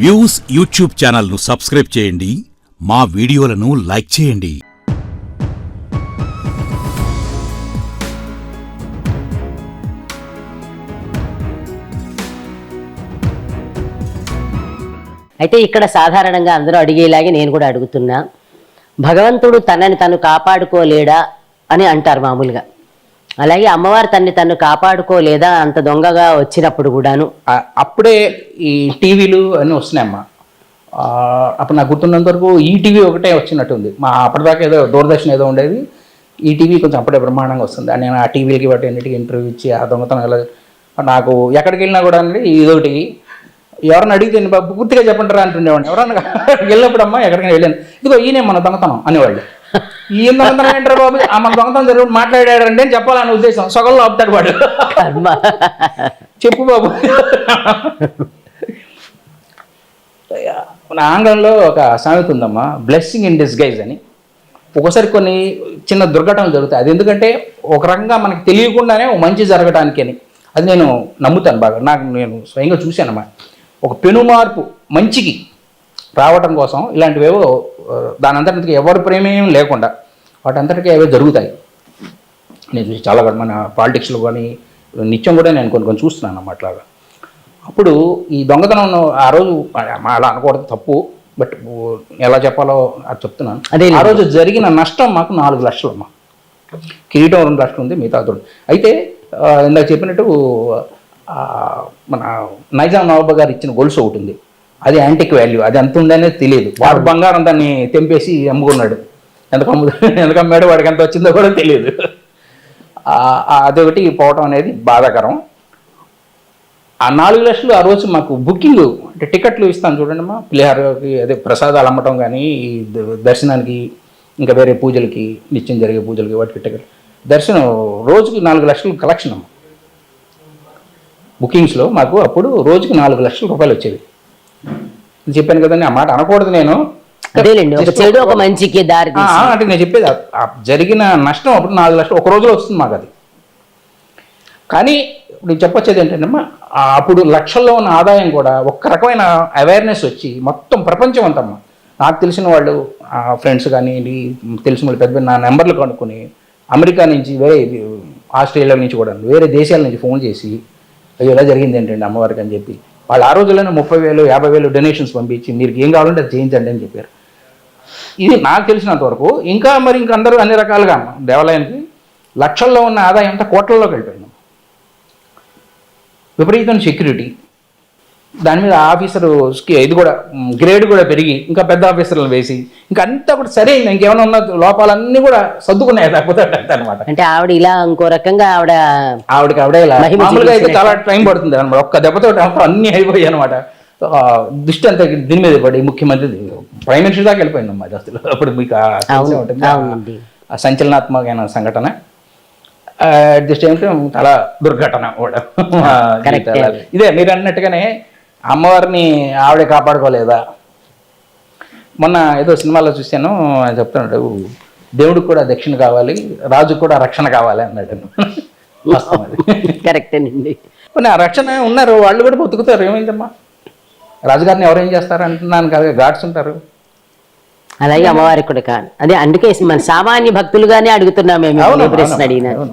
Views YouTube ఛానల్ను subscribe చేయండి. మా వీడియోలను లైక్ చేయండి. అయితే ఇక్కడ సాధారణంగా అందరూ అడిగేలాగే నేను కూడా అడుగుతున్నా భగవంతుడు తనని తను కాపాడుకోలేడా అని అంటారు మామూలుగా. అలాగే అమ్మవారు తన్ని తను కాపాడుకోలేదా అంత దొంగగా వచ్చినప్పుడు కూడాను. అప్పుడే ఈ టీవీలు అన్నీ వస్తున్నాయమ్మా. అప్పుడు నాకు గుర్తున్నంత వరకు ఈ టీవీ ఒకటే వచ్చినట్టుంది మా అప్పటిదాకా ఏదో దూరదర్శన్ ఏదో ఉండేది. ఈ టీవీ కొంచెం అప్పుడే బ్రహ్మాండంగా వస్తుంది. నేను ఆ టీవీలకి వాటి అన్నిటికీ ఇంటర్వ్యూ ఇచ్చి ఆ దొంగతనం ఎలా నాకు ఎక్కడికి వెళ్ళినా కూడా అండి ఇదొకటి. ఎవరన్నా అడిగితే "నీ చెప్పండి పూర్తిగా చెప్పంటారా అంటుండేవాడిని. ఎవరన్నా వెళ్ళినప్పుడు అమ్మా ఎక్కడికైనా వెళ్ళాను. ఇదిగో ఈయనే మన దొంగతనం అనేవాళ్ళు. ఈయన దొంగతనం ఏంటారు బాబు? మన దొంగతనం జరుగు మాట్లాడారంటే అని చెప్పాలనే ఉద్దేశం. సగంలో ఆపుతాడు వాడు. చెప్పు బాబు. మన ఆంగ్లంలో ఒక సామెత ఉందమ్మా బ్లెస్సింగ్ ఇన్ డిస్గైజ్ అని. ఒక్కోసారి కొన్ని చిన్న దుర్ఘటనలు జరుగుతాయి. అది ఎందుకంటే ఒక రకంగా మనకి తెలియకుండానే ఒక మంచి జరగడానికి అని. అది నేను నమ్ముతాను బాగా. నాకు నేను స్వయంగా చూశానమ్మా. ఒక పెను మార్పు మంచికి రావటం కోసం ఇలాంటివేవో దాని అంతటికి ఎవరి ప్రేమేం లేకుండా వాటంతటికీ అవే జరుగుతాయి. నేను చూసి చాలా మన పాలిటిక్స్లో కానీ నిత్యం కూడా నేను కొన్ని కొన్ని చూస్తున్నాను అన్నమాట అట్లాగా అప్పుడు ఈ దొంగతనం ఆ రోజు అలా అనకూడదు తప్పు బట్ ఎలా చెప్పాలో అది చెప్తున్నాను. అదేలే. ఆ రోజు జరిగిన నష్టం మాకు నాలుగు లక్షలు అమ్మా. కిరీటం రెండు లక్షలు ఉంది మిగతా తోడు. అయితే ఇందాక చెప్పినట్టు మన నైజాం నవాబ్ గారు ఇచ్చిన గొలుసు ఒకటి ఉంది. అది యాంటిక్ వాల్యూ అది ఎంత ఉందనేది తెలియదు వాడు బంగారం దాన్ని తెంపేసి అమ్ముకున్నాడు. ఎంత అమ్ము ఎంత అమ్మాడు వాడికి ఎంత వచ్చిందో కూడా తెలియదు అదొకటి పోవటం అనేది బాధాకరం. ఆ నాలుగు లక్షలు ఆ రోజు మాకు బుకింగ్ అంటే టికెట్లు ఇస్తాను చూడండి అమ్మా. పులిహారకి అదే ప్రసాదాలు అమ్మటం కానీ దర్శనానికి ఇంకా వేరే పూజలకి నిత్యం జరిగే పూజలకి వాటికి టికెట్. దర్శనం రోజుకి నాలుగు లక్షలు కలెక్షన్ బుకింగ్స్లో మాకు అప్పుడు రోజుకి నాలుగు లక్షల రూపాయలు వచ్చేవి. చెప్పాను కదండి ఆ మాట అనకూడదు నేను. ఒక చెడు ఒక మంచికి దారి అంటే నేను చెప్పేది జరిగిన నష్టం అప్పుడు నాలుగు లక్షలు ఒక రోజులో వస్తుంది మాకు అది. కానీ ఇప్పుడు నేను చెప్పొచ్చేది ఏంటంటే అప్పుడు లక్షల్లో ఉన్న ఆదాయం కూడా ఒక్క రకమైన అవేర్నెస్ వచ్చి మొత్తం ప్రపంచం అంతమ్మా నాకు తెలిసిన వాళ్ళు ఫ్రెండ్స్ కానీ తెలిసిన వాళ్ళు పెద్ద పెద్ద నా నెంబర్లు కనుక్కొని అమెరికా నుంచి వేరే ఆస్ట్రేలియా నుంచి కూడా వేరే దేశాల నుంచి ఫోన్ చేసి అయ్యో ఇలా జరిగింది ఏంటండి అమ్మవారికి అని చెప్పి. వాళ్ళు ఆ రోజుల్లోనే ముప్పై వేలు యాభై వేలు డొనేషన్స్ పంపించి మీరు ఏం కావాలంటే అది చేయించండి అని చెప్పారు. ఇది నాకు తెలిసినంత వరకు ఇంకా మరి ఇంక అందరూ అన్ని రకాలుగా దేవాలయానికి లక్షల్లో ఉన్న ఆదాయం అంతా కోట్లలోకి వెళ్ళిపోయింది. విపరీతం సెక్యూరిటీ దాని మీద ఆఫీసర్స్కి ఇది కూడా గ్రేడ్ కూడా పెరిగి ఇంకా పెద్ద ఆఫీసర్లను వేసి ఇంకా అంతా కూడా సరే ఇంకేమైనా ఉన్న లోపాలన్నీ కూడా సర్దుకున్నాయి లేకపోతే అనమాట అంటే ఆవిడ ఇలా ఇంకో రకంగా ఆవిడ ఆవిడకి ఆవిడే ఇలా మామూలుగా అయితే. చాలా టైం పడుతుంది అనమాట ఒక్క దెబ్బతో అన్నీ అయిపోయాయి అనమాట దృష్టి అంతా దీని మీద పడి ముఖ్యమంత్రి ప్రైమ్ మినిస్టర్ దాకా వెళ్ళిపోయింది అమ్మా అసలు. అప్పుడు మీకు ఆ సంచలనాత్మకమైన సంఘటన. అట్ ది టైం చాలా దుర్ఘటన కూడా. ఇదే మీరు అన్నట్టుగానే అమ్మవారిని ఆవిడే కాపాడుకోలేదా? మొన్న ఏదో సినిమాలో చూశాను ఆయన చెప్తున్నాడు దేవుడికి కూడా దక్షిణ కావాలి రాజుకు కూడా రక్షణ కావాలి అన్నాడు. కరెక్టేనండి పోనీ ఆ రక్షణ ఉన్నారు వాళ్ళు కూడా బతుకుతారు ఏమైందమ్మా? రాజుగారిని ఎవరేం చేస్తారు అంటున్నాను కదా గాడ్స్ ఉంటారు. అలాగే అమ్మవారికి కూడా కాదు. అదే అందుకే మన సామాన్య భక్తులుగానే అడుగుతున్నాం మేము ప్రశ్న అవును,